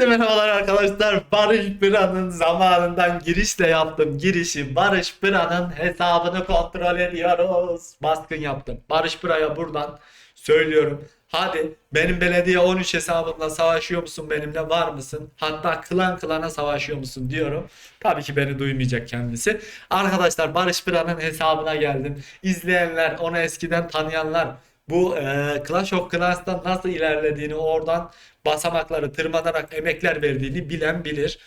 Herkese merhabalar arkadaşlar. Barış Bıra'nın zamanından girişle yaptım girişi. Barış Bıra'nın hesabını kontrol ediyoruz. Baskın yaptım. Barış Bıra'ya buradan söylüyorum. Hadi benim belediye 13 hesabımla savaşıyor musun benimle var mısın? Hatta klan klana savaşıyor musun diyorum. Tabii ki beni duymayacak kendisi. Arkadaşlar Barış Bıra'nın hesabına geldim. İzleyenler, onu eskiden tanıyanlar bu e, Clash of Clans'tan nasıl ilerlediğini oradan basamakları tırmanarak emekler verdiğini bilen bilir.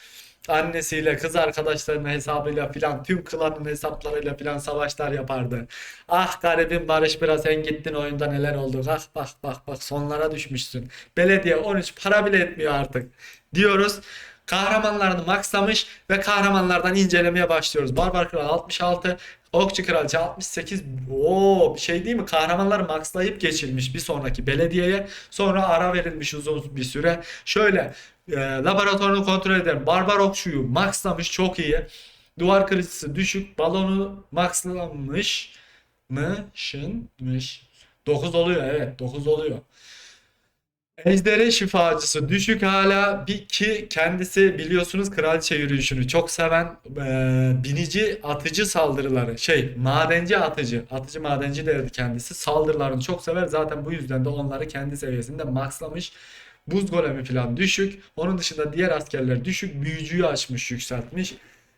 Annesiyle, kız arkadaşlarının hesabıyla filan, tüm klanın hesaplarıyla filan savaşlar yapardı. Ah garibim Barış biraz sen gittin oyunda neler oldu. Ah bak bak bak sonlara düşmüşsün. Belediye 13 para bile etmiyor artık diyoruz. Kahramanlarını maxlamış ve kahramanlardan incelemeye başlıyoruz. Barbar Kral 66, Okçu Kraliçe 68. Oo şey değil mi? Kahramanları maxlayıp geçirmiş bir sonraki belediyeye. Sonra ara verilmiş uzun bir süre. Şöyle e, laboratuvarını kontrol edelim. Barbar Okçu'yu maxlamış çok iyi. Duvar kırıcısı düşük. Balonu maxlamış mı? Şınmış. 9 oluyor evet 9 oluyor. Ejderha şifacısı düşük hala bir ki kendisi biliyorsunuz kraliçe yürüyüşünü çok seven e, binici atıcı saldırıları şey madenci atıcı atıcı madenci derdi kendisi saldırılarını çok sever zaten bu yüzden de onları kendi seviyesinde maxlamış. Buz golemi falan düşük. Onun dışında diğer askerler düşük. Büyücüyü açmış, yükseltmiş.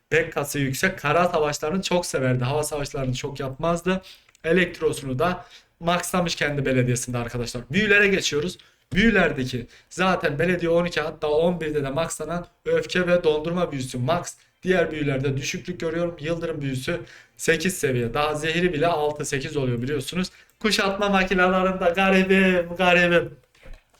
Pekkası yüksek. Kara savaşlarını çok severdi. Hava savaşlarını çok yapmazdı. Elektrosunu da maxlamış kendi belediyesinde arkadaşlar. Büyülere geçiyoruz. Büyülerdeki zaten belediye 12 hatta 11'de de maxlanan öfke ve dondurma büyüsü max. Diğer büyülerde düşüklük görüyorum. Yıldırım büyüsü 8 seviye. Daha zehri bile 6-8 oluyor biliyorsunuz. Kuşatma makinelerinde garibim garibim.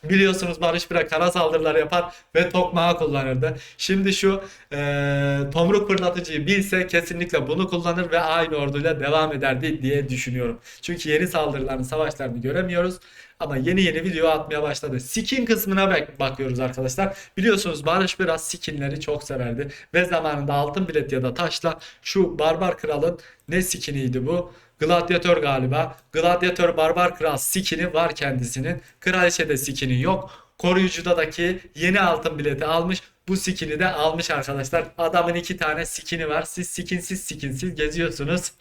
Biliyorsunuz Barış Bira kara saldırılar yapar ve tokmağı kullanırdı. Şimdi şu e, tomruk fırlatıcıyı bilse kesinlikle bunu kullanır ve aynı orduyla devam ederdi diye düşünüyorum. Çünkü yeni saldırılarını, savaşlarını göremiyoruz. Ama yeni yeni video atmaya başladı. Skin kısmına bak bakıyoruz arkadaşlar. Biliyorsunuz Barış biraz skinleri çok severdi. Ve zamanında altın bilet ya da taşla şu Barbar Kral'ın ne skiniydi bu? Gladyatör galiba. Gladyatör Barbar Kral skini var kendisinin. Kraliçede skini yok. Koruyucudaki yeni altın bileti almış. Bu skini de almış arkadaşlar. Adamın iki tane skini var. Siz skinsiz skinsiz geziyorsunuz.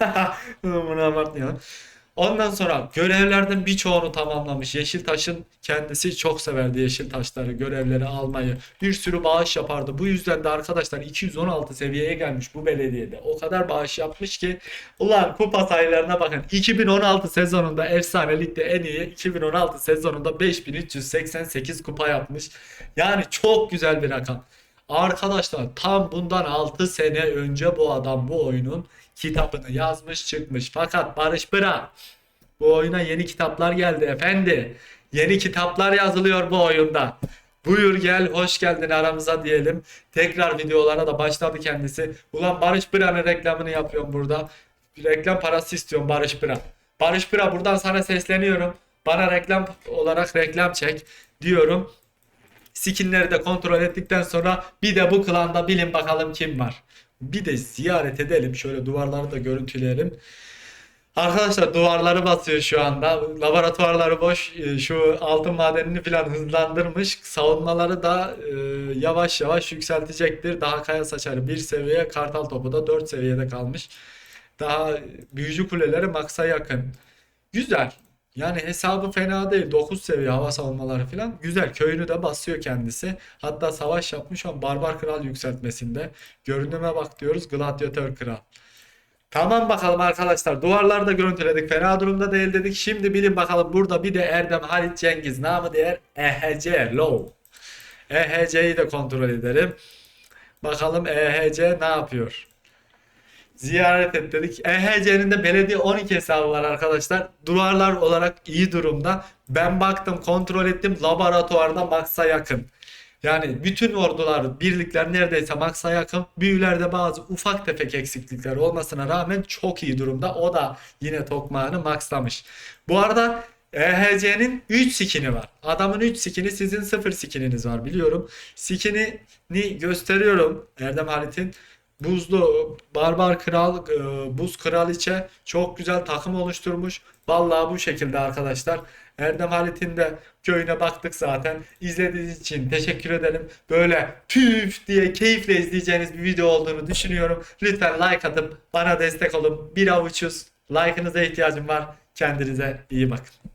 Bunu abartmayalım. Ondan sonra görevlerden birçoğunu tamamlamış. Yeşiltaş'ın kendisi çok severdi Yeşiltaşları, görevleri almayı. Bir sürü bağış yapardı. Bu yüzden de arkadaşlar 216 seviyeye gelmiş bu belediyede. O kadar bağış yapmış ki ulan kupa sayılarına bakın. 2016 sezonunda efsanelikte en iyi 2016 sezonunda 5388 kupa yapmış. Yani çok güzel bir rakam. Arkadaşlar tam bundan 6 sene önce bu adam bu oyunun kitabını yazmış çıkmış. Fakat Barış Bıra bu oyuna yeni kitaplar geldi efendi. Yeni kitaplar yazılıyor bu oyunda. Buyur gel hoş geldin aramıza diyelim. Tekrar videolara da başladı kendisi. Ulan Barış Bıra'nın reklamını yapıyorum burada. Reklam parası istiyorum Barış Bıra. Barış Bıra buradan sana sesleniyorum. Bana reklam olarak reklam çek diyorum. Skinleri de kontrol ettikten sonra bir de bu klanda bilin bakalım kim var. Bir de ziyaret edelim. Şöyle duvarları da görüntüleyelim. Arkadaşlar duvarları basıyor şu anda. Laboratuvarları boş. Ee, Şu altın madenini falan hızlandırmış. Savunmaları da e, yavaş yavaş yükseltecektir. Daha kaya saçarı bir seviye. Kartal topu da 4 seviyede kalmış. Daha büyücü kuleleri maksa yakın. Güzel. Yani hesabı fena değil. 9 seviye hava savunmaları falan. Güzel. Köyünü de basıyor kendisi. Hatta savaş yapmış ama Barbar Kral yükseltmesinde. Görünüme bak diyoruz. Gladyatör Kral. Tamam bakalım arkadaşlar. Duvarları da görüntüledik. Fena durumda değil dedik. Şimdi bilin bakalım burada bir de Erdem Halit Cengiz. Namı diğer EHC Low. EHC'yi de kontrol edelim. Bakalım EHC ne yapıyor? Ziyaret et dedik. EHC'nin de belediye 12 hesabı var arkadaşlar. Duvarlar olarak iyi durumda. Ben baktım kontrol ettim. Laboratuvarda Max'a yakın. Yani bütün ordular, birlikler neredeyse Max'a yakın. Büyülerde bazı ufak tefek eksiklikler olmasına rağmen çok iyi durumda. O da yine tokmağını maxlamış. Bu arada EHC'nin 3 skini var. Adamın 3 skini sizin 0 skininiz var biliyorum. Skinini gösteriyorum Erdem Halit'in. Buzlu Barbar Kral, e, Buz Kraliçe çok güzel takım oluşturmuş. Vallahi bu şekilde arkadaşlar. Erdem Halit'in de köyüne baktık zaten. İzlediğiniz için teşekkür ederim. Böyle püf diye keyifle izleyeceğiniz bir video olduğunu düşünüyorum. Lütfen like atıp bana destek olun. Bir avuçuz. Like'ınıza ihtiyacım var. Kendinize iyi bakın.